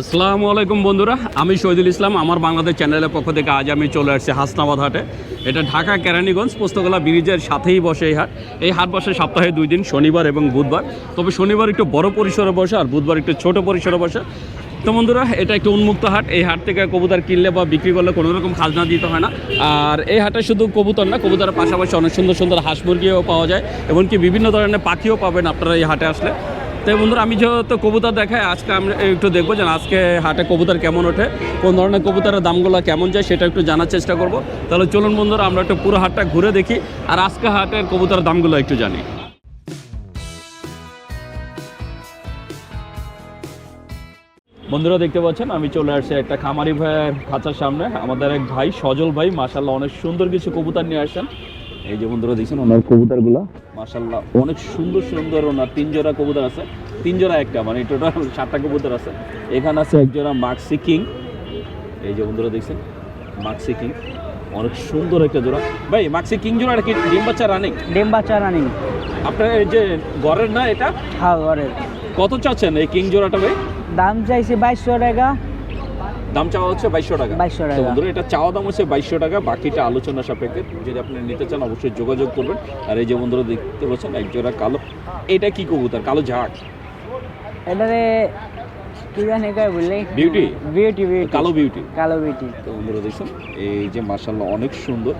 আসসালামু আলাইকুম বন্ধুরা, আমি শহীদুল ইসলাম, আমার বাংলাদেশ চ্যানেলের পক্ষ থেকে আজ আমি চলে আসছি হাসনাবাদ হাটে। এটা ঢাকা কেরানীগঞ্জ পোস্তগোলা ব্রিজের সাথেই বসে এই হাট। এই হাট বসে সপ্তাহে দুই দিন, শনিবার এবং বুধবার। তবে শনিবার একটু বড় পরিসরে বসে আর বুধবার একটু ছোট পরিসরে বসে। তো বন্ধুরা, এটা একটু উন্মুক্ত হাট। এই হাট থেকে কবুতর কিনলে বা বিক্রি করলে কোনো রকম খাজনা দিতে হয় না। আর এই হাটে শুধু কবুতর না, কবুতরের পাশাপাশি অনেক সুন্দর সুন্দর হাঁস মুরগিও পাওয়া যায়। এমনকি বিভিন্ন ধরনের পাখিও পাবেন আপনারা এই হাটে আসলে। তাই বন্ধুরা, আমি যেহেতু কবুতর দেখাই, আজকে আমরা একটু দেখব যে আজকে হাটে কবুতর কেমন ওঠে, কোন ধরনের কবুতরের দামগুলো কেমন যায় সেটা একটু জানার চেষ্টা করব। তাহলে চলুন বন্ধুরা, আমরা একটু পুরো হাটটা ঘুরে দেখি আর আজকে হাটের কবুতরের দামগুলো একটু জানি। বন্ধুরা, দেখতে পাচ্ছেন, আমি চলে আসছি একটা খামারি ভাইয়ের খাঁচার সামনে। আমাদের এক ভাই, সজল ভাই মাসাল্লাহ অনেক সুন্দর কিছু কবুতর নিয়ে আসেন এই যে বন্ধুরা, দেখছেন ওনার কবুতরগুলো? মাসাল্লাহ অনেক সুন্দর সুন্দর ওনার তিন জোড়া কবুতর আছে। তিন জোড়া একটা মানে টোটাল সাতটা কবুতর আছে। এখানে আছে এক জোড়া মাক্সি কিং এই যে বন্ধুরা দেখছেন মাক্সি কিং অনেক সুন্দর একটা জোড়া। ভাই মাক্সি কিং জোড়াটা কি ডিম বাচ্চা রানিং ডিম বাচ্চা রানিং আপনার এই যে ঘরের না এটা? হ্যাঁ ঘরে কত চাচ্ছেন এই কিং জোড়াটা ভাই? দাম চাইছে বাইশশো টাকা। দাম চাওয়া হচ্ছে বাইশশো টাকা। 2200 টাকা। বন্ধুরা এটা চাওয়া দাম হচ্ছে বাইশশো টাকা। বাকিটা আলোচনা সাপেক্ষে যদি আপনি নিতে চান অবশ্যই যোগাযোগ করবেন। আর এই যে বন্ধুরা দেখতে পাচ্ছেন এক জোড়া কালো। এটা কি কবুতর? কালো ঝাঁক। এটারে কি জানি কয় বললি? বিউটি বিউটি কালো বিউটি কালো বিউটি তো বন্ধুরা দেখছেন এই যে মার্শাল্লাহ অনেক সুন্দর।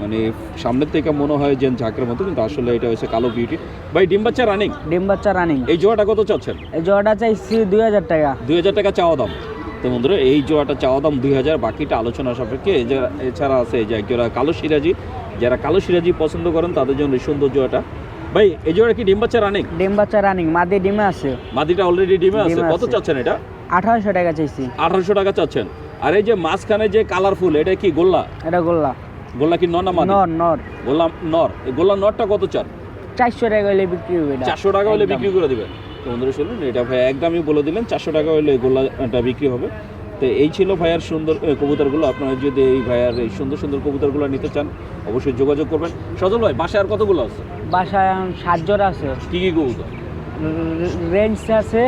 মানে সামনের থেকে মনে হয় যে ঝাঁকের মতো কিন্তু আসলে এটা হচ্ছে কালো বিউটি ভাই ডিম বাচ্চা রানিং ডিম বাচ্চা রানিং এই জোড়াটা কত চাচ্ছেন? এই জোড়াটা চাইছি দুই হাজার টাকা। দুই হাজার টাকা চাওয়া দাম। তো বন্ধুরা এই জোড়াটা চাওয়া দাম দুই হাজার বাকিটা আলোচনা সাপেক্ষে এছাড়া আছে এই যে এক জোড়া কালো সিরাজি যারা কালো সিরাজি পছন্দ করেন তাদের জন্য সুন্দর জোড়াটা। ভাই এই জোড়া কি ডিম বাচ্চা রানিং ডিম বাচ্চা রানিং মাদি ডিমে আছে। মাদিটা অলরেডি ডিমে আছে কত চাচ্ছেন এটা? আঠারোশো টাকা চাইছি। আঠারোশো টাকা চাচ্ছেন। আর এই যে মাঝখানে যে কালারফুল এটা কি গোল্লা? এটা গোল্লা। গোল্লা কি নর না মাদি? নর নর। গোল্লা নর। এই গোল্লা নরটা কত চান? চারশো টাকা হলে বিক্রি হবে চারশো টাকা হলে বিক্রি করে দিবেন। বন্ধুরা শুনুন এটা ভাই একদমই বলে দিলেন চারশো টাকা হলে গোল্লাটা বিক্রি হবে। তো এই ছিল ভাইয়ার সুন্দর কবুতরগুলো। আপনারা যদি এই ভাইয়ার এই সুন্দর সুন্দর কবুতরগুলো নিতে চান অবশ্যই যোগাযোগ করবেন। সজল ভাই বাসায় আর কতগুলো আছে? বাসায় সাত জোড়া আছে। কি কি কবুতর? রেঞ্জ আছে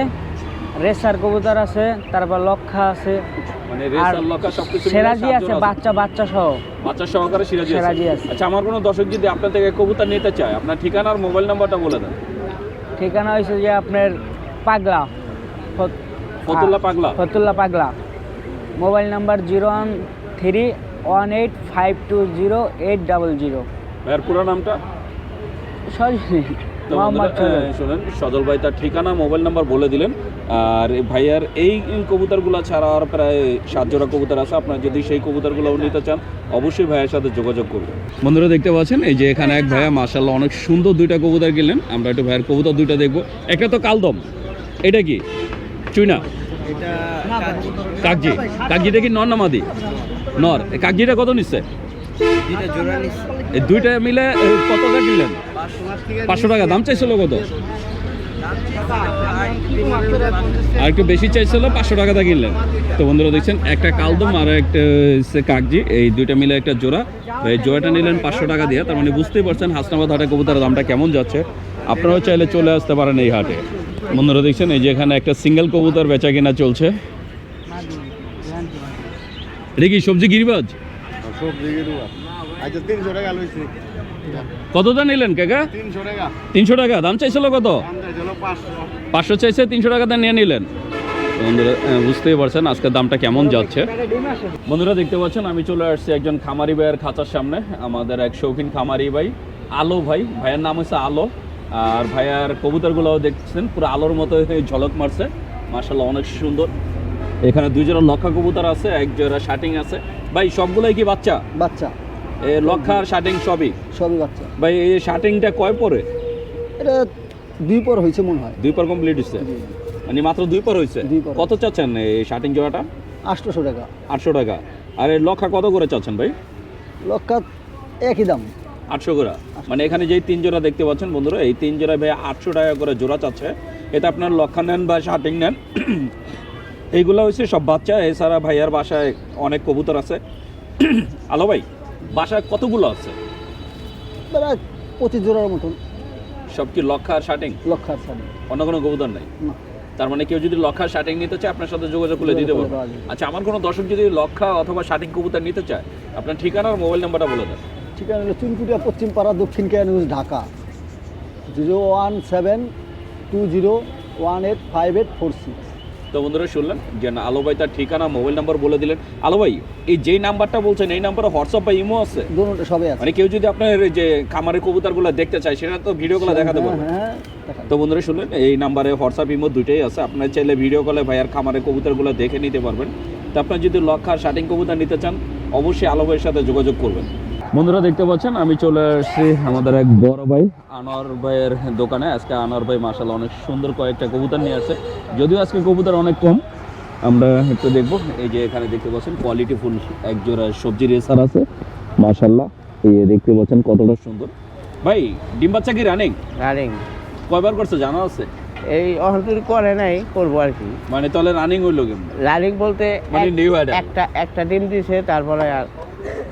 রেসার কবুতর আছে তারপর লক্ষা আছে। মানে রেসার লকা সবকিছু মিলে আছে বাচ্চা বাচ্চা সহ। বাচ্চা সহকারে সিরাজি আছে। আছে। আচ্ছা আমার কোনো দর্শক যদি আপনার থেকে কবুতর নিতে চায় আপনার ঠিকানা আর মোবাইল নাম্বারটা বলে দেন। ঠিকানা হয়েছে যে আপনার পাগলা Fatullah Pagla. Fatullah Pagla. Mobile number zero one three one eight five two zero eight double zero. ভাইয়ার পুরো নামটা? সরি। শোনেন সজল ভাই তার ঠিকানা মোবাইল নাম্বার বলে দিলেন। আর ভাইয়ার এই কবুতরগুলো ছাড়া আর প্রায় সাত জোড়া কবুতর আছে। আপনার যদি সেই কবুতরগুলো নিতে চান অবশ্যই ভাইয়ের সাথে যোগাযোগ করবেন। বন্ধুরা দেখতে পাচ্ছেন? এই যে এখানে এক ভাইয়া মাশাল্লাহ অনেক সুন্দর দুইটা কবুতর কিনলেন। আমরা একটু ভাইয়ের কবুতর দুইটা দেখব। একটা তো কালদম। এটা কি? চুইনা? কাকজি কাকজিটা কি নর না মাদি? নর। কাকজিটা কত নিচ্ছে? দুইটা মিলে কত টাকা কিনলেন? পাঁচশো টাকা। দাম চাইছিল কত? আর একটু বেশি চাইছিল পাঁচশো টাকাটা কিনলেন। তো বন্ধুরা দেখছেন একটা কালদম আর একটা হচ্ছে কাকজি এই দুইটা মিলে একটা জোড়া। এই জোড়াটা নিলেন পাঁচশো টাকা দিয়ে। তার মানে বুঝতেই পারছেন হাসনাবাদ হাটে কবুতরের দামটা কেমন যাচ্ছে। আপনারাও চাইলে চলে আসতে পারেন এই হাটে। বন্ধুরা দেখছেন এই যে এখানে একটা সিঙ্গেল কবুতর বেচা কিনা চলছে। এটা কি সবজি গিরিবাজ? আচ্ছা টাকা কতটা নিলেন কাকা? তিনশো টাকা। টাকা দাম চাইছিল কত? পাঁচশো। চাইছে তিনশো টাকাতে নিয়ে নিলেন। বন্ধুরা বুঝতেই পারছেন আজকের দামটা কেমন যাচ্ছে। বন্ধুরা দেখতে পাচ্ছেন আমি চলে আসছি একজন খামারি ভাইয়ের খাঁচার সামনে। আমাদের এক শৌখিন খামারি ভাই আলো ভাই। ভাইয়ের নাম হচ্ছে আলো। আর ভাইয়ার কবুতরগুলোও দেখছেন পুরো আলোর মতো ঝলক মারছে। মার্শাল্লাহ অনেক সুন্দর। এখানে দুই জোড়া লক্ষা কবুতর আছে এক জোড়া শার্টিং আছে। ভাই সবগুলোই কি বাচ্চা? বাচ্চা। এ লক্ষা আর শার্টিং সবই? সবই বাচ্চা। ভাই এই শার্টিংটা কয় পরে? এটা দুই পর হয়েছে মনে হয়। দুই পর কমপ্লিট হচ্ছে মানে মাত্র দুই পর হয়েছে? কত চাচ্ছেন এই শার্টিং জোড়াটা? আটশোশো টাকা। আটশো টাকা। আর এই লক্ষা কত করে চাচ্ছেন ভাই? লক্ষা একই দাম। আটশো করে মানে এখানে যেই তিন জোড়া দেখতে পাচ্ছেন বন্ধুরা এই তিন জোড়া ভাই আটশো টাকা করে জোড়া চাচ্ছে। এটা আপনার লক্ষা নেন বা শার্টিং নেন। এইগুলো হচ্ছে সব বাচ্চা এছাড়া ভাইয়ার বাসায় অনেক কবুতর আছে। আলো ভাই বাসায় কতগুলো আছে? পঁচিশ জোড়ার মতন। সব কি লক্ষা আর শার্টিং? লক্ষার সাড়ে অন্য কোনো কবুতর নেই? না। তার মানে কেউ যদি লক্ষা শার্টিং নিতে চায় আপনার সাথে যোগাযোগ করে দিতে পারব। আচ্ছা আমার কোনো দর্শক যদি লক্ষা অথবা শার্টিং কবুতর নিতে চায় আপনার ঠিকানা আর মোবাইল নাম্বারটা বলে দেন। ঠিকানা হলো চুনকুটিয়া পশ্চিম পাড়া দক্ষিণ Keraniganj Dhaka. Zero one seven two zero one eight five eight four six. তো বন্ধুরা শুনলেন যে আলো ভাই তার ঠিকানা মোবাইল নাম্বার বলে দিলেন। আলো ভাই এই যেই নাম্বারটা বলছেন এই নাম্বারে হোয়াটসঅ্যাপ বা ইমো আছে? দুটো সবাই আছে। মানে কেউ যদি আপনার যে খামারের কবুতরগুলো দেখতে চায় সেটা তো ভিডিওগুলো দেখাতে হ্যাঁ, পারবে হ্যাঁ তো বন্ধুরা শুনলেন এই নাম্বারে হোয়াটসঅ্যাপ ইমো দুটোই আছে। আপনার চাইলে ভিডিও কলে ভাইয়ার খামারের কবুতরগুলো দেখে নিতে পারবেন। তো আপনার যদি লক্ষার শার্টিং কবুতর নিতে চান অবশ্যই আলো ভাইয়ের সাথে যোগাযোগ করবেন। বন্ধুরা দেখতে পাচ্ছেন আমি চলে আসছি আমাদের এক বড় ভাই আনোয়ার ভাইয়ের দোকানে। আজকে আনোয়ার ভাই মাসাল্লাহ অনেক সুন্দর কয়েকটা কবুতর নিয়ে আসে যদিও আজকে কবুতর অনেক কম আমরা একটু দেখব। এই যে এখানে দেখতে পাচ্ছেন কোয়ালিটি ফুল এক জোড়া সবজি রেসার আছে। মাসাল্লাহ এই দেখতে পাচ্ছেন কতটা সুন্দর। ভাই ডিম বাচ্চা কি রানিং রানিং কয়বার করছে জানা আছে? এই অহন্তর করে নাই করব আর কি। মানে তাহলে রানিং হইল কেমন? রানিং বলতে মানে idea। একটা একটা ডিম দিছে তারপরে আর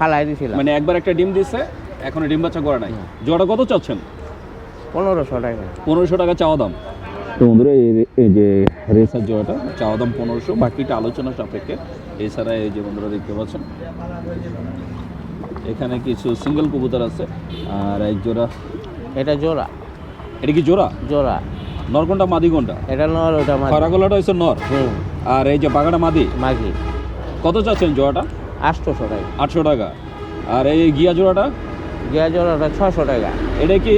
ফালাই দিছিলাম। মানে একবার একটা ডিম দিছে এখনও ডিম বাচ্চা করে নাই। জোড়া কত চাচ্ছেন? পনেরোশো টাকা। পনেরোশো টাকা চাওয়া দাম। তো বন্ধুরা এই যে রেসার জোড়াটা চাওয়া দাম পনেরোশো বাকিটা আলোচনা সাপেক্ষে। এছাড়া এই যে বন্ধুরা দেখতে পাচ্ছেন এখানে কিছু সিঙ্গেল কবুতর আছে আর এক জোড়া। এটা জোড়া। এটা কি জোড়া? জোড়া। নর কোনটা মাদি কোনটা? এটা নর ওটা মাঝি খরা গলাটা হচ্ছে নর। আর এই যে বাগাটা মাদি? মাঝি কত চাচ্ছেন জোড়াটা? আটশোশো টাকা। আটশো টাকা। আর এই গিয়া জোড়াটা? গিয়া জোড়াটা ছশো টাকা। এটা কি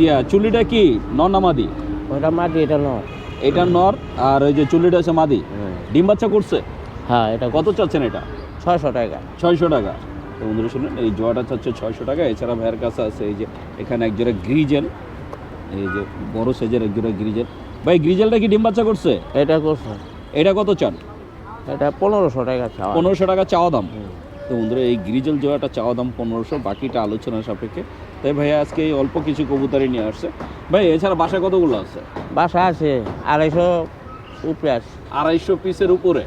ইয়া চুলিটা কি? নর না মাদি? ওটা মাটি এটা নর। এটা নর আর ওই যে চুলিটা হচ্ছে মাদি। ডিম বাচ্চা করছে? হ্যাঁ এটা কত চাচ্ছেন এটা? ছয়শো টাকা। ছয়শো টাকা। তো বন্ধুরা শুনুন এই জোয়াটা চাচ্ছে ছয়শো টাকা। এছাড়া ভাইয়ের কাছে আছে এই যে এখানে এক জোড়া গ্রিজেল। এই যে বড় সাইজের এক জোড়া গ্রিজেল। ভাই গ্রিজেলটা কি ডিম বাচ্চা করছে? এটা করছে। এটা কত চান? এটা পনেরোশো টাকা চাওয়া পনেরোশো টাকা চাওয়া দাম। তো বন্ধুরা এই গ্রিজেল জোয়াটা চাওয়া দাম পনেরোশো বাকিটা আলোচনা সাপেক্ষে। তাই ভাইয়া আজকে এই অল্প কিছু কবুতারি নিয়ে আসছে। ভাই এছাড়া বাসায় কতগুলো আছে? বাসা আছে আড়াইশো উপরে আছে। আড়াইশো পিসের উপরে?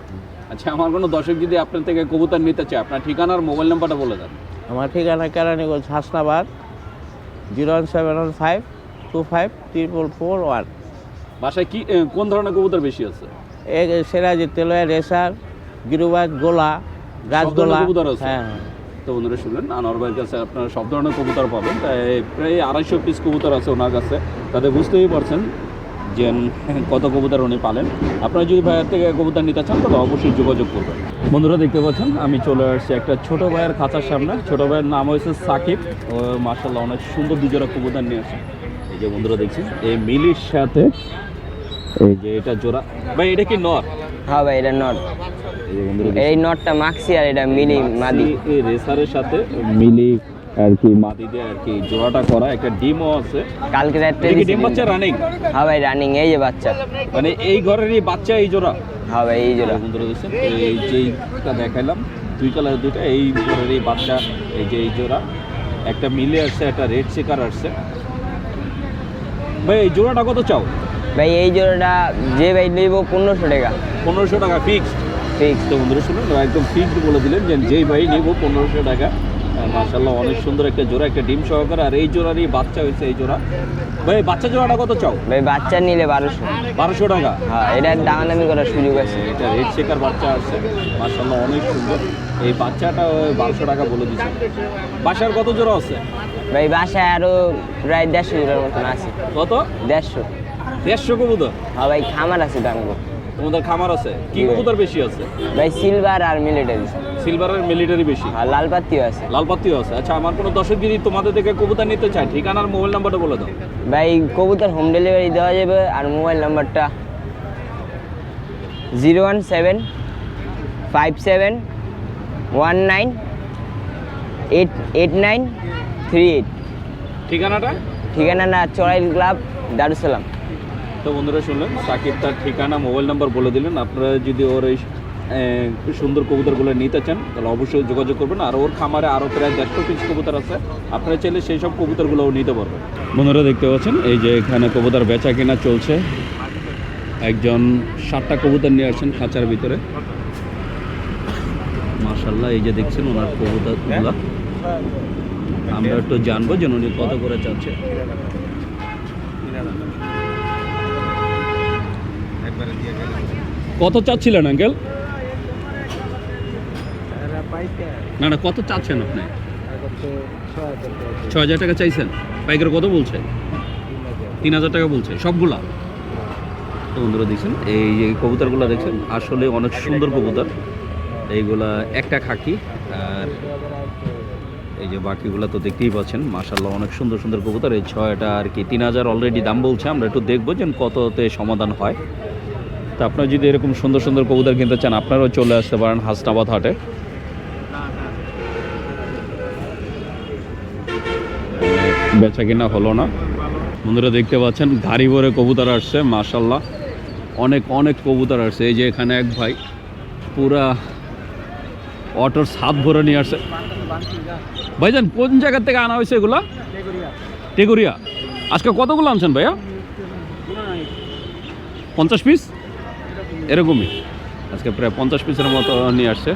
আচ্ছা আমার কোনো দর্শক যদি আপনার থেকে কবুতর নিতে চায় আপনার ঠিকানা আর মোবাইল নাম্বারটা বলে দেন। আমার ঠিকানা Keraniganj Hasnabad zero one seven one five two five triple four one. বাসায় কি কোন ধরনের কবুতর বেশি আছে? সেরাজি তেলোয়া রেসার গিরুবাজ গোলা গাছগোলা? হ্যাঁ। তো বন্ধুরা শুনলেন আনোয়ার ভাইয়ের কাছে আপনারা সব ধরনের কবুতর পাবেন। তাই প্রায় আড়াইশো পিস কবুতর আছে ওনার কাছে। তাতে বুঝতেই পারছেন যে কত কবুতর উনি পালেন। আপনারা যদি ভাইয়ের থেকে কবুতর নিতে চান তাহলে অবশ্যই যোগাযোগ করবেন। বন্ধুরা দেখতে পাচ্ছেন আমি চলে আসছি একটা ছোট ভাইয়ের খাঁচার সামনে। ছোট ভাইয়ের নাম হয়েছে সাকিব। ও মার্শাল্লাহ অনেক সুন্দর দুজোড়া কবুতর নিয়ে আসে। এই যে বন্ধুরা দেখছেন এই মিলির সাথে এই যে এটা জোড়া। ভাই এটা কি নর? হ্যাঁ ভাই এটা নট এই নটটা মাক্সি আর এটা মিলি মাদি। এই রেসারের সাথে মিলি আর কি মাদিতে আর কি জোড়াটা করা। একটা ডিমও আছে। কালকে ডিম বাচ্চা রানিং? হ্যাঁ ভাই রানিং এই যে বাচ্চা। মানে এই ঘরেরই বাচ্চা এই জোড়া? হ্যাঁ ভাই এই জোড়া। বন্ধুরা দেখছেন? এই দেখাইলাম দুই দুইটা এই ঘরের এই বাচ্চা এই যে এই জোড়া। একটা মিলে আসছে একটা রেড চেকার আসছে। ভাই এই জোড়াটা কত চাও? ভাই এই জোড়াটা যে ভাই নেব পনেরোশো টাকা। পনেরোশো টাকা ফিক্সড ফিক্স তো বন্ধুরা শুনুন একদম ফিক্সড বলে দিলেন যে যেই ভাই নেব পনেরোশো টাকা। মার্শাল্লাহ অনেক সুন্দর একটা জোড়া একটা ডিম সহকারে। আর এই জোড়ারই বাচ্চা হয়েছে এই জোড়া। ভাই বাচ্চা জোড়াটা কত চাও? ভাই বাচ্চা নিলে বারোশো। বারোশো টাকা? হ্যাঁ এটা দামাদামি করার সুযোগ আছে। এটা রেড চেকার বাচ্চা আছে। মার্শাল্লাহ অনেক সুন্দর। এই বাচ্চাটা বারোশো টাকা বলে দিচ্ছে বাসার কত জোড়া আছে? ভাই বাসায় আরও প্রায় দেড়শো জোড়ার মতন আছে। কত? দেড়শো। দেড়শো কবুতর? হ্যাঁ ভাই খামার আছে দামগো তোমাদের খামার আছে? কি কবুতর বেশি আছে? ভাই সিলভার আর মিলিটারি সিলভারের মিলিটারি বেশি? আর লাল পাত্তিও আছে। লালপাতিও আছে। আচ্ছা আমার কোনো দর্শক যদি তোমাদের থেকে কবুতর নিতে চায় ঠিকানার মোবাইল নাম্বারটা বলে দাও। ভাই কবুতর হোম ডেলিভারি দেওয়া যাবে আর মোবাইল নাম্বারটা zero one seven five seven one nine eight eight nine three eight. ঠিকানাটা? ঠিকানা না চড়াইল ক্লাব দারুসালাম। তো বন্ধুরা শুনলেন, সাকিব তার ঠিকানা, মোবাইল নাম্বার বলে দিলেন। আপনারা যদি ওর এই সুন্দর কবুতরগুলো নিতে চান, তাহলে অবশ্যই যোগাযোগ করবেন। আর ওর খামারে আরও প্রায় দেড়শো পিস কবুতর আছে। আপনারা চাইলে সেই সব কবুতরগুলোও নিতে পারবেন। বন্ধুরা দেখতে পাচ্ছেন, এই যে এখানে কবুতর বেচা কেনা চলছে। একজন সাতটা কবুতর নিয়ে আসছেন খাঁচার ভিতরে। মার্শাল্লাহ এই যে দেখছেন ওনার কবুতরগুলো। আমরা একটু জানব যে উনি কত করে চাচ্ছে। কত চাচ্ছিলেন আঙ্কেল না না কত চাচ্ছেন আপনি? ছ হাজার টাকা চাইছেন? পাইকার কত বলছে? তিন হাজার। টাকা বলছে সবগুলা? তো বন্ধুরা দেখছেন এই যে কবুতরগুলো দেখছেন আসলে অনেক সুন্দর কবুতর। এইগুলা একটা খাকি আর এই যে বাকিগুলো তো দেখতেই পাচ্ছেন মাশাল্লাহ অনেক সুন্দর সুন্দর কবুতর। এই ছয়টা আর কি তিন হাজার অলরেডি দাম বলছে আমরা একটু দেখব যে কততে সমাধান হয়। তা আপনারা যদি এরকম সুন্দর সুন্দর কবুতর কিনতে চান, আপনারাও চলে আসতে পারেন হাসনাবাদ হাটে। বেচা কিনা হলো না। বন্ধুরা দেখতে পাচ্ছেন গাড়ি ভরে কবুতর আসছে মাশাল্লাহ অনেক অনেক কবুতর আসছে। এই যে এখানে এক ভাই, পুরা অটোর ছাদ ভরে নিয়ে আসছে। ভাইজান, কোন জায়গা থেকে আনা হয়েছে এগুলা? টেগুরিয়া আজকে কতগুলো আনছেন ভাইয়া? পঞ্চাশ পিস? এরকমই। আজকে প্রায় পঞ্চাশ পিসের মতো নিয়ে আসছে।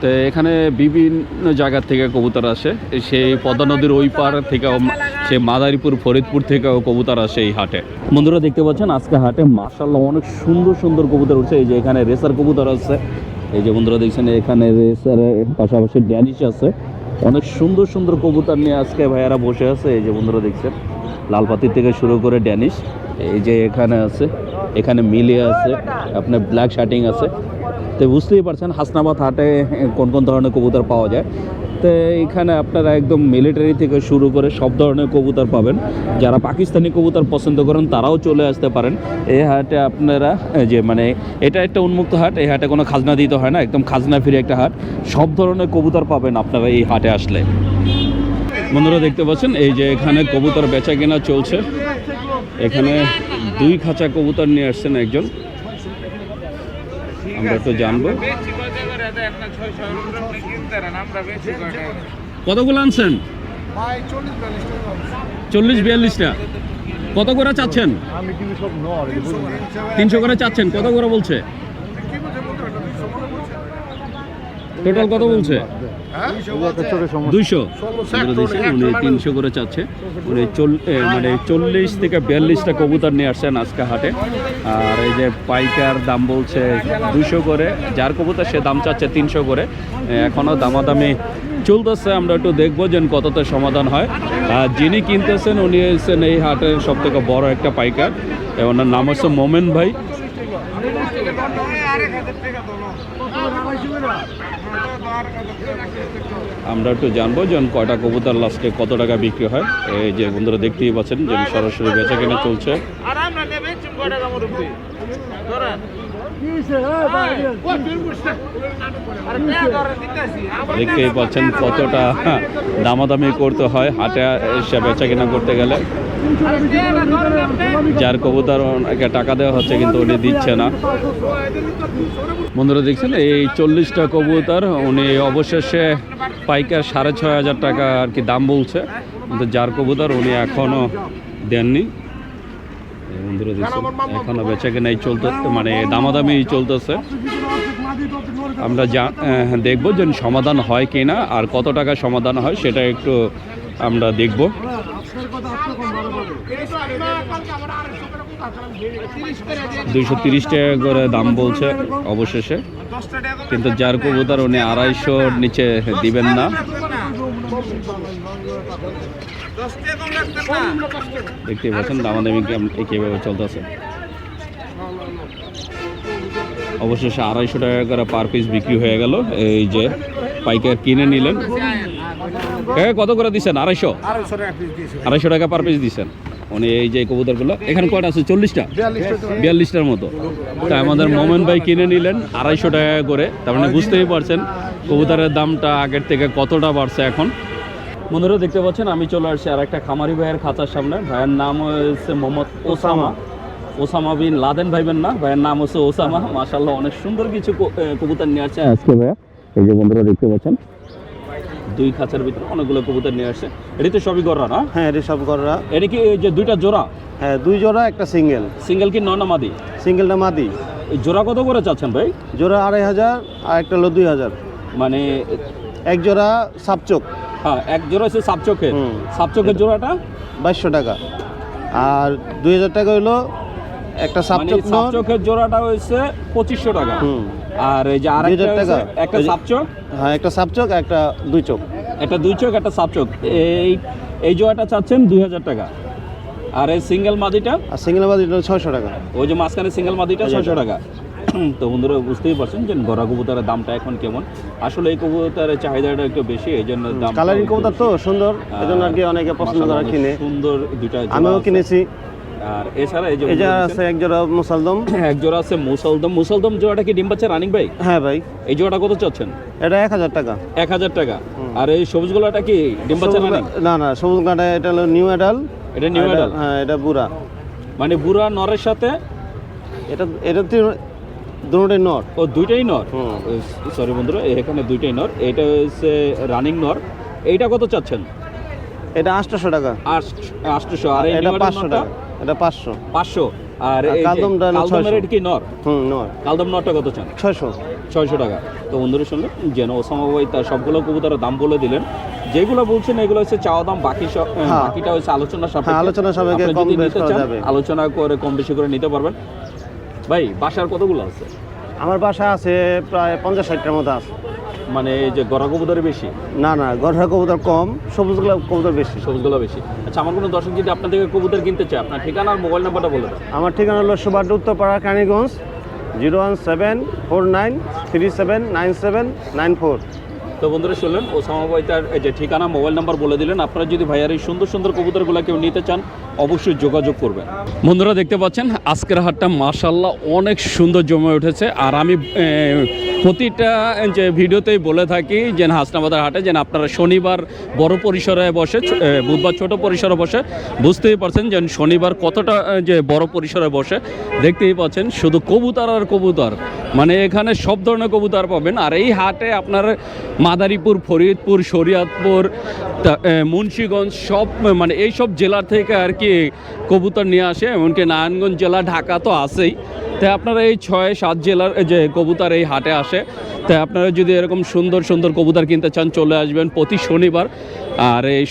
তো এখানে বিভিন্ন জায়গা থেকে কবুতর আসে। সেই পদ্মা নদীর ওই পার থেকেও সে মাদারীপুর, ফরিদপুর থেকেও কবুতর আসে এই হাটে। বন্ধুরা দেখতে পাচ্ছেন, আজকে হাটে মার্শাল্লাহ অনেক সুন্দর সুন্দর কবুতর উঠছে। এই যে এখানে রেসার কবুতর আছে। এই যে বন্ধুরা দেখছেন, এখানে রেসারের পাশাপাশি ড্যানিশ আছে। অনেক সুন্দর সুন্দর কবুতর নিয়ে আজকে ভাইয়ারা বসে আছে। এই যে বন্ধুরা দেখছেন লালপাতি থেকে শুরু করে ড্যানিশ। এই যে এখানে আছে এখানে মিলে আছে, আপনার ব্ল্যাক শার্টিং আছে। তো বুঝতেই পারছেন হাসনাবাদ হাটে কোন কোন ধরনের কবুতর পাওয়া যায়। তো এখানে আপনারা একদম মিলিটারি থেকে শুরু করে সব ধরনের কবুতর পাবেন। যারা পাকিস্তানি কবুতর পছন্দ করেন, তারাও চলে আসতে পারেন। এই হাটে আপনারা যে মানে এটা একটা উন্মুক্ত হাট, এই হাটে কোনো খাজনা দিতে হয় না, একদম খাজনা ফিরে একটা হাট। সব ধরনের কবুতর পাবেন আপনারা এই হাটে আসলে। বন্ধুরা দেখতে পাচ্ছেন, এই যে এখানে কবুতর বেচা কেনা চলছে। এখানে দুই খাঁচা কবুতর নিয়ে আসছেন একজন। আমরা একটু জানব। কতগুলো আনছেন? চল্লিশ বিয়াল্লিশটা। কত করে চাচ্ছেন? তিনশো করে চাচ্ছেন, কত করে বলছে? টোটাল কত বলছে? দুইশো। উনি তিনশো করে চাচ্ছে। উনি মানে চল্লিশ থেকে বিয়াল্লিশটা কবুতর নিয়ে আসছেন আজকে হাটে। আর এই যে পাইকার দাম বলছে দুশো করে। যার কবুতর সে দাম চাচ্ছে তিনশো করে। এ, এখনও দামাদামি চলতেছে। আমরা একটু দেখব যে কততে সমাধান হয়। আর যিনি কিনতেছেন উনি হচ্ছেন এই হাটের সব থেকে বড় একটা পাইকার। ওনার নাম হচ্ছে মোমেন ভাই। আমরা একটু জানব যে কয়টা কবুতর লাস্টে কত টাকা বিক্রি হয়? এই যে বন্ধুরা দেখতেই পাচ্ছেন যে সরাসরি বেচা কেনা চলছে দেখতেই পাচ্ছেন কতটা দামাদামি করতে হয়, হাটে এসে বেচা কেনা করতে গেলে। যার কবুতর টাকা দেওয়া হচ্ছে কিন্তু উনি দিচ্ছে না। বন্ধুরা দেখছেন, এই চল্লিশটা কবুতর উনি অবশেষে পাইকার সাড়ে ছয় হাজার টাকা আর কি দাম বলছে। কিন্তু যার কবুতর উনি এখনও দেননি। বন্ধুরা দেখছেন এখনও বেচা কেনাই চলতে মানে দামাদামি চলতেছে আমরা যা দেখব যে সমাধান হয় কি না আর কত টাকা সমাধান হয় সেটা একটু আমরা দেখব দুইশো তিরিশ টাকা করে দাম বলছে অবশেষে কিন্তু যার কবুতর উনি আড়াইশোর নিচে দিবেন না দেখতে পাচ্ছেন, দামাদামি কীভাবে চলতেছে। অবশেষে আড়াইশো টাকা করে পার পিস বিক্রি হয়ে গেল। এই যে পাইকার কিনে নিলেন। কত করে দিচ্ছেন? আড়াইশো? আড়াইশো টাকা পার পিস দিচ্ছেন। উনি এই যে কবুতরগুলো, এখানে কয়টা আছে? চল্লিশটা? বিয়াল্লিশটার মতো। তাই আমাদের মোমেন ভাই কিনে নিলেন আড়াইশো টাকা করে। তার মানে বুঝতেই পারছেন কবুতরের দামটা আগের থেকে কতটা বাড়ছে এখন। বন্ধুরা দেখতে পাচ্ছেন আমি চলে আসছি আর একটা খামারি ভাইয়ের খাঁচার সামনে। ভাইয়ের নাম হচ্ছে Mohammad Osama. Osama bin Laden ভাইবেন না ভাইয়ের নাম হচ্ছে ওসামা। মাশাল্লাহ অনেক সুন্দর কিছু কবুতর নিয়ে আসছে আজকে ভাইয়া। এই যে বন্ধুরা দেখতে পাচ্ছেন দুই খাঁচার ভিতরে অনেকগুলো কবুতর নিয়ে আসছে। এটি তো সবই গড়া না? হ্যাঁ ঋষভ গররা। এটা কি যে দুইটা জোড়া? হ্যাঁ দুই জোড়া একটা সিঙ্গেল। সিঙ্গেল কি নন মাদি? সিঙ্গেলটা মাদি। এই জোড়া কত করে চাচ্ছেন ভাই? জোড়া আড়াই হাজার আর একটা হলো দুই হাজার। মানে এক জোড়া সাপচোক। হ্যাঁ এক জোড়া হচ্ছে সাপচোখের। হুম। সাপচোখের জোড়াটা? বাইশশো টাকা। আর দুই হাজার টাকা হইল একটা মানে সাপচক নর। সাপচোকের জোড়াটা হচ্ছে পঁচিশশো টাকা। আর এই যে আর 2000 টাকা। একটা সাপচোক হ্যাঁ একটা সাপচক একটা দুই চোখ। একটা দুই চোখ একটা সাপচোক এই এই জোড়াটা চাচ্ছেন দুই হাজার টাকা। আর এই সিঙ্গেল মাদিটা? আর সিঙ্গেল বাদ এটা ছয়শো টাকা। ওই যে মাঝখানে সিঙ্গেল মাদিটা ছয়শো টাকা। তো বন্ধুরা বুঝতেই পারছেন যে গড়া কবুতরের দামটা এখন কেমন। আসলে এই কবুতরের চাহিদাটা একটু বেশি এই জন্য দাম কালারিং কবুতর তো সুন্দর এই জন্য আর কি অনেকে পছন্দ করে কিনে। সুন্দর দুইটা আমিও কিনেছি। আর এছাড়া এই যে আছে এক জোড়া মুসালদম। এক জোড়া আছে মুসলদম। মুসলদম জোড়াটা কি ডিম পাচ্ছে রানিং ভাই? হ্যাঁ ভাই। এই জোড়াটা কত চাচ্ছেন? এটা এক হাজার টাকা। এক হাজার টাকা। আর এই সবুজ গোলাটা কি ডিম রানিং? না না সবুজ গাঁটা এটা হলো নিউ অ্যাডাল। এটা নিউ অ্যাডাল? হ্যাঁ এটা বুড়া। মানে বুড়া নরের সাথে? এটা এটা দুটোই নট ও দুইটাই নর? সরি বন্ধুরা এখানে দুইটাই নর। এটা হচ্ছে রানিং নর। এইটা কত চাচ্ছেন? এটা আটশোশো টাকা। আটশোশো আর এটা পাঁচশো টাকা। এটা পাঁচশো। পাঁচশো। আর কালদমটা কালদমের কি নর? হুম নট কালদম নরটা কত চান? ছয়শো। ছয়শো টাকা। তো বন্ধুরা শুনলেন যেন ওসামা ভাই তার সবগুলো কবুতরের দাম বলে দিলেন। যেগুলো বলছেন এগুলো হচ্ছে চাওয়া দাম বাকি সব হ্যাঁ। বাকিটা হচ্ছে আলোচনা সাপেক্ষে। হ্যাঁ, আলোচনা সাপেক্ষে কম করা যাবে। আলোচনা করে কম বেশি করে নিতে পারবেন। ভাই বাসার কতগুলো আছে? আমার বাসা আছে প্রায় পঞ্চাশ ষাটটার মতো আছে। মানে এই যে গড়া কবুতরে বেশি? না না গড়া কবুতর কম সবুজগুলো কবুতর বেশি। সবুজগুলো বেশি। আচ্ছা আমার কোনো দর্শক যদি আপনার থেকে কবুতর কিনতে চায় আপনার ঠিকানা আর মোবাইল নাম্বারটা বলে দেন। আমার ঠিকানা হলো সুবাড Uttarpara Kaniganj zero one seven four nine three seven nine seven nine four. তো বন্ধুরা শুনলেন ওসামা ভাই তার এই যে ঠিকানা মোবাইল নাম্বার বলে দিলেন। আপনারা যদি ভাইয়ার এই সুন্দর সুন্দর কবুতরগুলো কেউ নিতে চান অবশ্যই যোগাযোগ করবেন। বন্ধুরা দেখতে পাচ্ছেন, আজকের হাটটা মার্শাল্লাহ অনেক সুন্দর জমে উঠেছে। আর আমি প্রতিটা যে ভিডিওতেই বলে থাকি যে, হাসনাবাদের হাটে যেন আপনারা শনিবার বড় পরিসরে বসে বুধবার ছোট পরিসরে বসে, বুঝতেই পারছেন যে শনিবার কতটা যে বড় পরিসরে বসে। দেখতেই পাচ্ছেন, শুধু কবুতর আর কবুতর মানে এখানে সব ধরনের কবুতর পাবেন। আর এই হাটে আপনার মাদারীপুর, ফরিদপুর, শরিয়াতপুর মুন্সিগঞ্জ, সব মানে এই সব জেলা থেকে আর কি কবুতর নিয়ে আসে, এমনকি নারায়ণগঞ্জ জেলা, ঢাকা তো আছেই। তাই আপনারা এই ছয়, সাত জেলার যে কবুতর এই হাটে আসে। তাই আপনারা যদি এরকম সুন্দর সুন্দর কবুতর কিনতে চান, চলে আসবেন প্রতি শনিবার। আর এই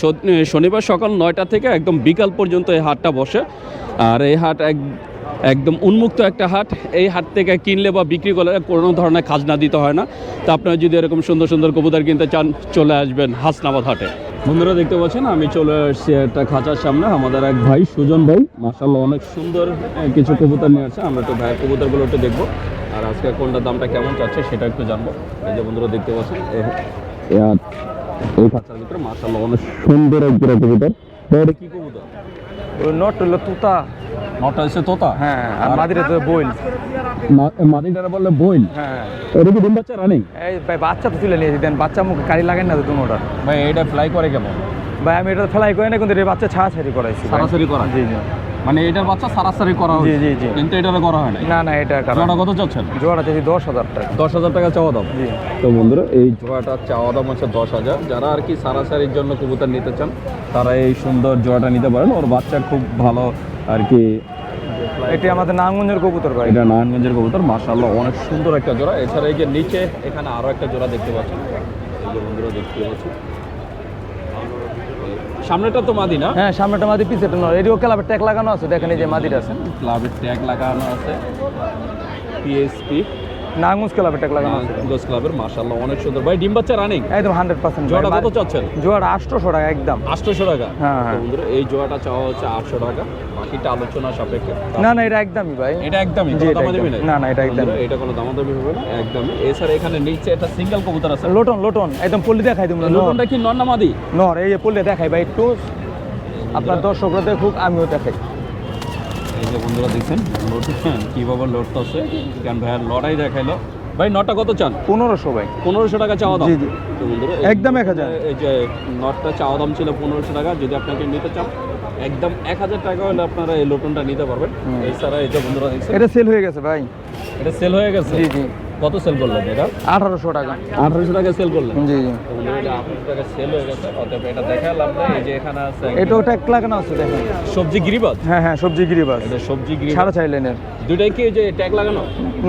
শনিবার সকাল নয়টা থেকে একদম বিকাল পর্যন্ত এই হাটটা বসে। আর এই হাট এক, একদম উন্মুক্ত একটা হাট। এই হাট থেকে কিনলে বা বিক্রি করলে কোনো ধরনের খাজনা দিতে হয় না। তা আপনারা যদি এরকম সুন্দর সুন্দর কবুতর কিনতে চান, চলে আসবেন হাসনাবাদ হাটে। বন্ধুরা দেখতে পাচ্ছেন আমি চলে আসছি একটা খাঁচার সামনে। আমাদের এক ভাই সুজন ভাই মাসাল্লাহ অনেক সুন্দর কিছু কবুতর নিয়ে আসছে। আমরা একটু ভাইয়ের কবুতরগুলো একটু দেখব। আর আজকে কোনটা দামটা কেমন চাচ্ছে সেটা একটু জানব। এই যে বন্ধুরা দেখতে পাচ্ছেন এ- এ আর এই খাঁচার ভিতরে মাসাল্লাহ অনেক সুন্দর এক কবুতর। কি কবুতর? নট হলো তুতা। নটা হচ্ছে তোতা? হ্যাঁ আর মাদিরা তো বইল মাদিটারা বললে বইল হ্যাঁ এটা কি ডিম বাচ্চা রানিং? এই ভাই বাচ্চা তো তুলে নিয়েছি দেন বাচ্চা মুখে কারি লাগেন না তো দুটোটা ভাই এটা ফ্লাই করে কেমন? ভাই আমি এটা ফেলাই করি না কিন্তু এই বাচ্চা ছাড়া ছাড়ি করাইছি। করা? জি জি। মানে এটার বাচ্চা সারাসারি করা জি, জি, জি। কিন্তু এটার করা হয় নাই। না না এটা কারণ জোড়াটা কত চাচ্ছেন? চাইছি দশ হাজার টাকা। দশ হাজার টাকা চাওয়া দাম? জি। তো বন্ধুরা এই জোড়াটার চাওয়া দাম হচ্ছে দশ হাজার। যারা আর কি সারাসারির জন্য কবুতর নিতে চান তারা এই সুন্দর জোড়াটা নিতে পারেন। ওর বাচ্চা খুব ভালো আর কি এটি আমাদের নাঙ্গঞ্জের কবুতর ভাই। এটা নারায়ণগঞ্জের কবুতর মাশাআল্লাহ অনেক সুন্দর একটা জোড়া। এছাড়া এই যে নিচে এখানে আরও একটা জোড়া দেখতে পাচ্ছেন। বন্ধুরা দেখতে পাচ্ছেন। সামনেটা তো মাদি না? হ্যাঁ সামনেটা মাদি পিছেটা নয়। এটিও ক্লাবের ট্যাগ লাগানো আছে। দেখেন এই যে মাদিটা আছে। ক্লাবের ট্যাগ লাগানো আছে। পিএসপি নাঙ্গুজ ক্লাবের ট্যাগ লাগানো আছে। ক্লাবের মার্শাল্লাহ অনেক সুন্দর। ভাই ডিম বাচ্চা রানিং একদম হান্ড্রেড পার্সেন্ট জোড়াটা কত চাচ্ছেন? জোয়ারা আটশোশো টাকা একদম। আটশোশো টাকা? হ্যাঁ, হ্যাঁ। বন্ধুরা এই জোড়াটা চাওয়া হচ্ছে আটশো টাকা। বাকিটা আলোচনা সাপেক্ষে। না না এটা একদমই ভাই। এটা একদমই? কোনো দামাদামি একদম। নাই। না, না, এটা। বন্ধুরা, এটা কোনো দামাদামি হবে না একদমই। এছাড়া এখানে নিচে একটা সিঙ্গেল কবুতর আছে। লোটন লোটন। একদম পল্লি দেখাই দিব নতুনটা কি নর না মাদি? নর এই যে পল্লি দেখাই ভাই একটু। আপনার দর্শকরা দেখুক আমিও দেখাই। এই যে বন্ধুরা দেখছেন লোড কীভাবে লড়তে আছে কেন ভাইয়া লড়াই দেখাইলো। ভাই নটা কত চান? পনেরোশো ভাই। পনেরোশো টাকা চাওয়া দাম। জি, জি। তো বন্ধুরা একদম এক হাজার। এই যে নটটা চাওয়া দাম ছিল পনেরোশো টাকা যদি আপনাকে নিতে চান একদম এক হাজার টাকা হলে আপনারা এই লোটনটা নিতে পারবেন। এছাড়া এই যে বন্ধুরা দেখছেন এটা সেল হয়ে গেছে ভাই। এটা সেল হয়ে গেছে? জি জি। কত সেল করলেন এটা? আঠারোশো টাকা। আঠারোশো টাকা সেল করলেন জি জি। তো বন্ধুরা, এটা আঠারোশো টাকা সেল হয়ে গেছে অতএব এটা দেখালাম না এই যে এখানে আছে এটাও ট্যাগ লাগানো আছে দেখেন। সবজি গিরিবাদ হ্যাঁ হ্যাঁ সবজি গিরিবাস এটা সবজি গিরিবাদ সাড়ে চার লাইনের দুইটাই কি যে ট্যাগ লাগানো?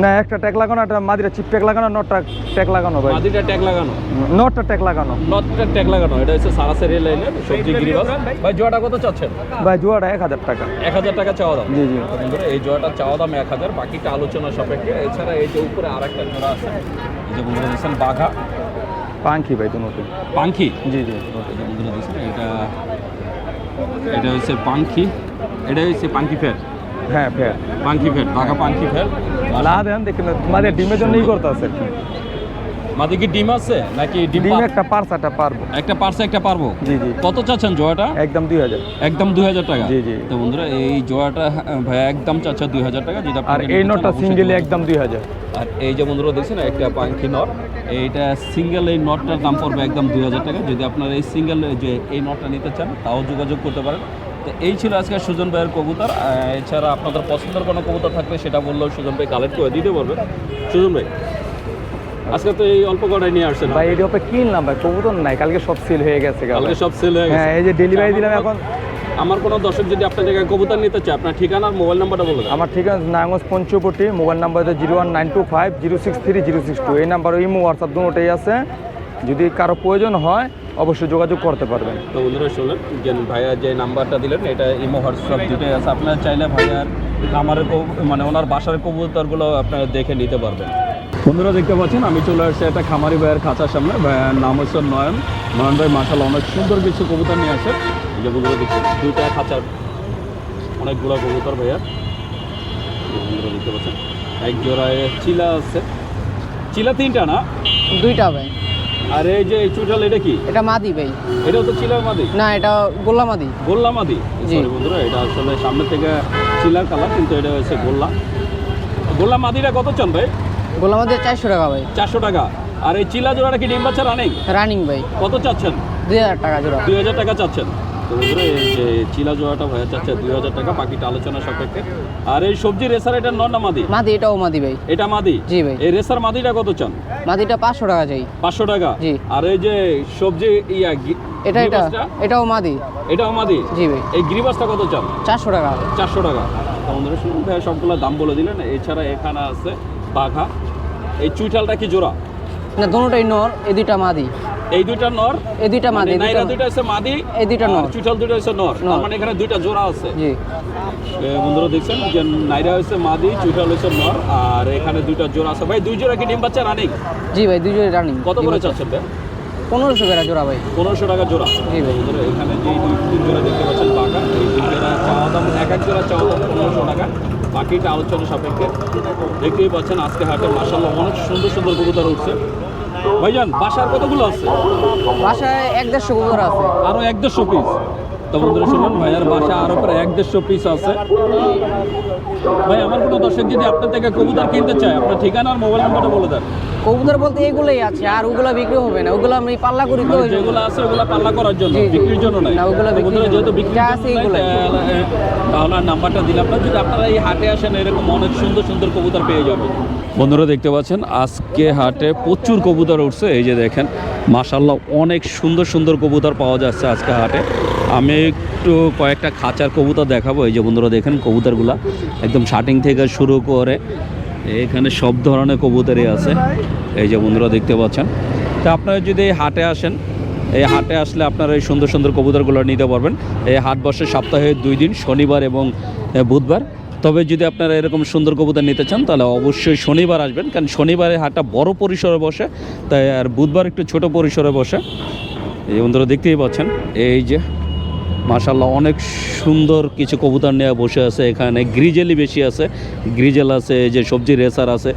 না একটা ট্যাগ লাগানো একটা মাদিরা চিপ ট্যাগ লাগানো নটটা ট্যাগ লাগানো ভাই। মাদিটা ট্যাগ লাগানো? নটটা ট্যাগ লাগানো। নটটা ট্যাগ লাগানো এটা হচ্ছে সারাসারি লাইনের সবজি গিরিবাদ ভাই জোয়াটা কত চাচ্ছেন? ভাই জোয়াটা এক হাজার টাকা। এক হাজার টাকা চাওয়া দাম। জি জি। এই জোড়াটা চাওয়া দাম এক হাজার বাকিটা আলোচনা সাপেক্ষে। এছাড়া এই যে উপরে আর একটা জোড়া আছে এই যে বন্ধুরা দেখছেন বাঘা পাঙ্খি ভাই দুটো পাঙ্খি জি জি এই যে বন্ধুরা দেখছেন এটা এটা হচ্ছে পাঙ্খি এটা হচ্ছে পাঙ্খি ফের হ্যাঁ ফের পাঙ্খি ফের বাঘা পাঙ্খি ফের লা দেন দেখেন তোমাদের ডিমের জন্যই করতে আছে মাদি কি ডিম আছে নাকি ডিম ডিম পার- একটা পারব। একটা পার্সে একটা পারব? জি জি। কত চাচ্ছেন জোয়াটা একদম দুই হাজার। একদম দুই হাজার টাকা? জি, জি। তো বন্ধুরা এই জোয়াটা ভাইয়া একদম চাচ্ছে দুই হাজার টাকা যদি আর এই নটটা সিঙ্গেলি একদম দুই হাজার। আর এই যে বন্ধুরা দেখছেন একটা পাঙ্খি নট। এইটা সিঙ্গেল এই নটটার দাম পড়বে একদম দুই হাজার টাকা। যদি আপনারা এই সিঙ্গেল যে এই নটটা নিতে চান তাও যোগাযোগ করতে পারেন। তো এই ছিল আজকে সুজন ভাইয়ের কবুতর। এছাড়া আপনাদের পছন্দের কোনো কবুতর থাকলে সেটা বললেও সুজন ভাই কালেক্ট করে দিতে পারবে সুজন ভাই আজকে তো এই অল্প কটাই নিয়ে আসছেন ভাই এটি ওপরে কিনলাম ভাই? কবুতর নাই কালকে সব সেল হয়ে গেছে কালকে। সব সেল হয়ে গেছে। হ্যাঁ এই যে ডেলিভারি দিলাম এখন। আমার কোনো দর্শক যদি আপনার জায়গায় কবুতর নিতে চায় আপনার ঠিকানা আর মোবাইল নাম্বারটা বলে আমার ঠিকানা নারায়ণগঞ্জ পঞ্চবটি মোবাইল নাম্বার হচ্ছে zero one nine two five zero six three zero six two. এই নাম্বার ইমো হোয়াটসঅ্যাপ দুটোই আছে। যদি কারও প্রয়োজন হয় অবশ্যই যোগাযোগ করতে পারবেন। তো বন্ধুরা শুনলেন যে ভাইয়া যে নাম্বারটা দিলেন এটা ইমো হোয়াটসঅ্যাপ দুটোই আছে। আপনারা চাইলে ভাইয়ার আমার মানে ওনার বাসার কবুতরগুলো আপনারা দেখে নিতে পারবেন। বন্ধুরা দেখতে পাচ্ছেন আমি চলে আসছি একটা খামারি ভাইয়ের খাঁচার সামনে। ভাইয়ার নাম হচ্ছে নয়ন। নয়ন ভাই মাসাল অনেক সুন্দর কিছু কবুতর নিয়ে আসে যে বন্ধুরা দেখছেন দুইটা খাঁচার অনেকগুলো কবুতর ভাইয়ার বন্ধুরা দেখতে পাচ্ছেন এক জোড়ায় চিলা আছে। চিলা তিনটা না? দুইটা ভাই। আর এই যে চুটাল এটা কি? এটা মাদি ভাই। এটাও তো চিলার মাদি? না এটা গোল্লা মাদি। গোল্লা মাদি। সরি বন্ধুরা এটা আসলে সামনে থেকে চিলার কালার কিন্তু এটা হচ্ছে গোল্লা। গোল্লা মাদিটা কত চান ভাই? গোল্লা মাদি চারশো টাকা ভাই। চারশো টাকা। আর এই চিলা জোড়াটা কি ডিম বাচ্চা রানিং রানিং ভাই। কত চাচ্ছেন? দুই হাজার টাকা জোড়া। দুই হাজার টাকা চাচ্ছেন। তো বন্ধুরা এই যে চিলা জোড়াটা ভাইয়া চাচ্ছে দুই হাজার টাকা বাকিটা আলোচনা সাপেক্ষে। আর এই সবজি রেসার এটা নর না মাদি? মাদি এটাও মাদি ভাই। এটা মাদি? জি ভাই। এই রেসার মাদিটা কত চান? মাদিটা পাঁচশো টাকা চাই। পাঁচশো টাকা? জি। আর এই যে সবজি ইয়া এটা এটা। এটাও মাদি। এটাও মাদি? জি ভাই। এই গিরিবাসটা কত চান? চারশো টাকা। চারশো টাকা। বন্ধুরা শুনুন ভাইয়া সবগুলো দাম বলে দিলেন। এছাড়া এখানে আছে বাঘা। এই চুইঠালটা কি জোড়া? না দুটোই নর এই দুইটা মাদি। এই দুইটা নর এই দুইটা মাদি মানে এই নাইরা দুইটা মাদি এই দুইটা নর। চুইঠাল দুইটা হচ্ছে নর। তার মানে এখানে দুইটা জোড়া আছে। জি। বন্ধুরা দেখছেন যে নাইরা হচ্ছে মাদি হচ্ছে নর আর এখানে দুইটা জোড়া আছে। ভাই দুই জোড়া কি ডিম বাচ্চা রানিং জি ভাই দুইজোড়ে রানিং কত করে চাচ্ছেন ভাই? পনেরোশো টাকা জোড়া ভাই। পনেরোশো টাকা জোড়া। জি ভাই। এখানে যে দুই তিন জোড়া দেখতে পাচ্ছেন এই দুই জোড়া চাওয়া দাম এক এক জোড়া চাওয়া দাম পনেরোশো টাকা। বাকিটা আলোচনা সাপেক্ষে। দেখতেই পাচ্ছেন আজকে হাটে মাসাল্লাহ অনেক সুন্দর সুন্দর কবুতর উঠছে। ভাইজান বাসার কতগুলো আছে? বাসায় এক দেড়শো কবুতর আছে। আরও এক দেড়শো পিস তো বন্ধুরা শুনুন ভাইয়ার বাসা আরও প্রায় এক দেড়শো পিস আছে। ভাই আমার কোনো দর্শক যদি আপনার থেকে কবুতর কিনতে চায় আপনার ঠিকানা আর মোবাইল নাম্বারটা বলে দেন। কবুতর বলতে এগুলোই আছে আর ওগুলো বিক্রি হবে না ওগুলো আমি পাল্লা করি তো মানে যেগুলো আছে ওগুলো পাল্লা করার জন্য। বিক্রির জন্য না, ওগুলো বন্ধুরা যেহেতু জন্য আছে তাহলে, নাম্বারটা দিলাম না যদি আপনারা এই হাটে আসেন এরকম অনেক সুন্দর সুন্দর কবুতর পেয়ে যাবেন। বন্ধুরা দেখতে পাচ্ছেন আজকে হাটে প্রচুর কবুতর উঠছে এই যে দেখেন মাশাল্লাহ অনেক সুন্দর সুন্দর কবুতর পাওয়া যাচ্ছে আজকে হাটে। আমি একটু কয়েকটা খাঁচার কবুতর দেখাবো। এই যে বন্ধুরা দেখেন কবুতরগুলা একদম শার্টিং থেকে শুরু করে এখানে সব ধরনের কবুতরই আছে। এই যে বন্ধুরা দেখতে পাচ্ছেন। তা আপনারা যদি এই হাটে আসেন, এই হাটে আসলে আপনারা এই সুন্দর সুন্দর কবুতরগুলো নিতে পারবেন। এই হাট বসে সপ্তাহে দুই দিন, শনিবার এবং বুধবার। তবে যদি আপনারা এরকম সুন্দর কবুতর নিতে চান, তাহলে অবশ্যই শনিবার আসবেন। কারণ শনিবারে হাটটা বড় পরিসরে বসে, তাই আর বুধবার একটু ছোট পরিসরে বসে। এই বন্ধুরা দেখতেই পাচ্ছেন, এই যে মাশাল্লাহ অনেক সুন্দর কিছু কবুতর নিয়ে বসে আছে এখানে। গ্রিজেলি বেশি আছে। গ্রিজেল আছে যে সবজি রেসার আছে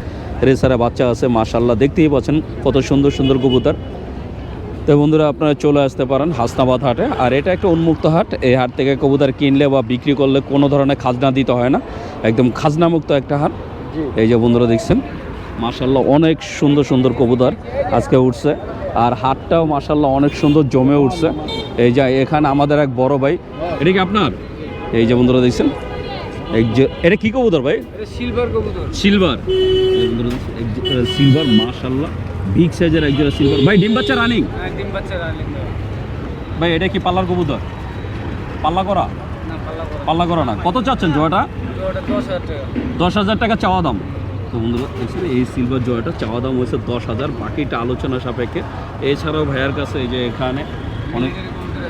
রেসারে বাচ্চা আছে মাশাল্লাহ দেখতেই পাচ্ছেন কত সুন্দর সুন্দর কবুতর। তো বন্ধুরা আপনারা চলে আসতে পারেন হাসনাবাদ হাটে। আর এটা একটা উন্মুক্ত হাট। এই হাট থেকে কবুতর কিনলে বা বিক্রি করলে কোনো ধরনের খাজনা দিতে হয় না। একদম খাজনামুক্ত একটা হাট। এই যে বন্ধুরা দেখছেন মাশাল্লাহ অনেক সুন্দর সুন্দর কবুতর আজকে উঠছে। আর হাটটাও মাশাল্লাহ অনেক সুন্দর জমে উঠছে। এই যে এখানে আমাদের এক বড় ভাই এটা কি আপনার? এই যে বন্ধুরা দেখছেন? এটা কি কবুতর ভাই? সিলভার কবুতর। সিলভার। সিলভার মাশাল্লাহ বিগ সাইজের এক জোড়া সিলভার। ভাই ডিম বাচ্চা রানিং? ডিম বাচ্চা রানিং ভাই। এটা কি পাল্লার কবুতর? পাল্লা করা? পাল্লা করা। না। কত চাচ্ছেন জোয়াটা দশ হাজার টাকা চাওয়া দাম। তো বন্ধুরা দেখছেন এই সিলভার জয়টা, চাওয়া দাম হয়েছে দশ হাজার, বাকিটা আলোচনা সাপেক্ষে। এছাড়াও ভাইয়ার কাছে এই যে এখানে অনেক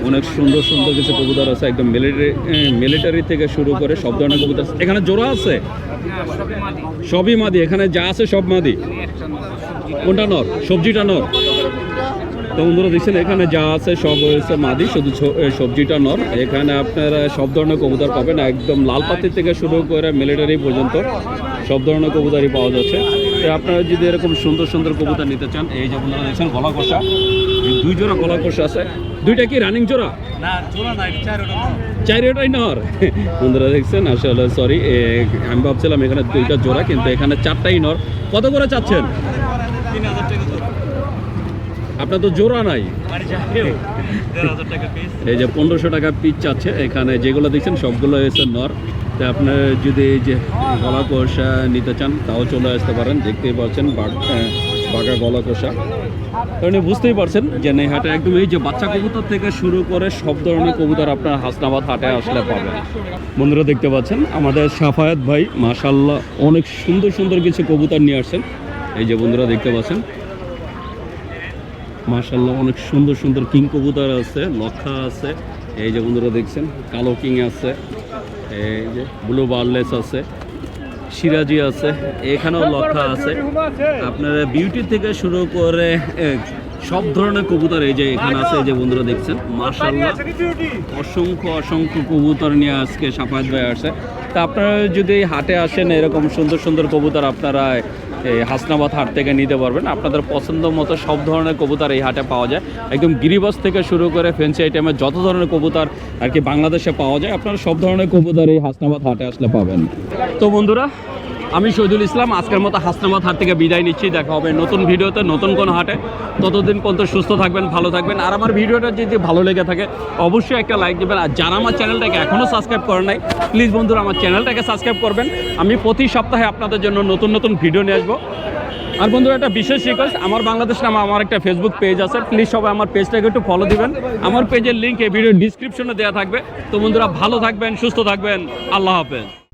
অনেক সুন্দর সুন্দর কিছু কবুতর আছে, একদম মিলিটারি মিলিটারি থেকে শুরু করে সব ধরনের কবুতর আছে। এখানে জোড়া আছে? সবই মাদি, এখানে যা আছে সব মাদি। কোনটা নর? সবজিটা নর? তো বন্ধুরা, দেখছেন, এখানে যা আছে সব হয়েছে মাদি, শুধু সবজিটা নর। এখানে আপনারা সব ধরনের কবুতর পাবেন, একদম লাল পাতি থেকে শুরু করে মিলিটারি পর্যন্ত। সব ধরনের কবুতরই পাওয়া যাচ্ছে। তো আপনারা যদি এরকম সুন্দর সুন্দর কবুতর নিতে চান এই যে বন্ধুরা দেখছেন গলা কষা দুই জোড়া গলা কষা আছে। দুইটা কি রানিং জোড়া? না জোড়া চারিটাই নর বন্ধুরা দেখছেন আসলে সরি আমি ভাবছিলাম এখানে দুইটা জোড়া কিন্তু এখানে চারটাই নর কত করে চাচ্ছেন? আপনার তো জোড়া নাই। এই যে পনেরোশো টাকা পিচ চাচ্ছে এখানে যেগুলো দেখছেন সবগুলো এসে নর তো আপনার যদি এই যে গলা কষা নিতে চান, তাও চলে আসতে পারেন। দেখতেই পাচ্ছেন বাঘা গলা কষা। কারণ বুঝতেই পারছেন যে নেহাটে একদম এই যে বাচ্চা কবুতর থেকে শুরু করে সব ধরনের কবুতর আপনার হাসনাবাদ হাটে আসলে পাবেন। বন্ধুরা দেখতে পাচ্ছেন, আমাদের সাফায়াত ভাই মাশাল্লাহ অনেক সুন্দর সুন্দর কিছু কবুতর নিয়ে আসছেন। এই যে বন্ধুরা দেখতে পাচ্ছেন মাশাল্লাহ অনেক সুন্দর সুন্দর কিং কবুতর আছে, লক্ষা আছে। এই যে বন্ধুরা দেখছেন, কালো কিং আছে। এই যে ব্লু বার্লেস আছে সিরাজি আছে, এখানেও লক্ষা আছে। আপনারা বিউটি থেকে শুরু করে সব ধরনের কবুতর এই যে এখানে আছে যে বন্ধুরা দেখছেন মার্শাল্লাহ অসংখ্য অসংখ্য কবুতর নিয়ে আজকে সাফায়াত ভাই আসে তা আপনারা যদি হাটে আসেন, এরকম সুন্দর সুন্দর কবুতর আপনারা হাসনাবাদ হাট থেকে নিতে পারবেন। আপনাদের পছন্দ মতো সব ধরনের কবুতর এই হাটে পাওয়া যায়। একদম গিরিবাস থেকে শুরু করে ফেন্সি আইটেমের যত ধরনের কবুতর আর কি বাংলাদেশে পাওয়া যায়, আপনারা সব ধরনের কবুতর এই হাসনাবাদ হাটে আসলে পাবেন। তো বন্ধুরা আমি শহীদুল ইসলাম, আজকের মতো হাসনাবাদ হাট থেকে বিদায় নিচ্ছি। দেখা হবে নতুন ভিডিওতে, নতুন কোনো হাটে। ততদিন পর্যন্ত সুস্থ থাকবেন, ভালো থাকবেন। আর আমার ভিডিওটা যদি ভালো লেগে থাকে, অবশ্যই একটা লাইক দেবেন। আর যারা আমার চ্যানেলটাকে এখনও সাবস্ক্রাইব করেন নাই প্লিজ বন্ধুরা আমার চ্যানেলটাকে সাবস্ক্রাইব করবেন। আমি প্রতি সপ্তাহে আপনাদের জন্য নতুন নতুন ভিডিও নিয়ে আসব। আর বন্ধুরা, একটা বিশেষ রিকোয়েস্ট আমার বাংলাদেশ নামে আমার একটা ফেসবুক পেজ আছে। প্লিজ সবাই আমার পেজটাকে একটু ফলো দিবেন। আমার পেজের লিঙ্ক এই ভিডিও ডিসক্রিপশনে দেওয়া থাকবে। তো বন্ধুরা, ভালো থাকবেন, সুস্থ থাকবেন। আল্লাহ হাফেজ।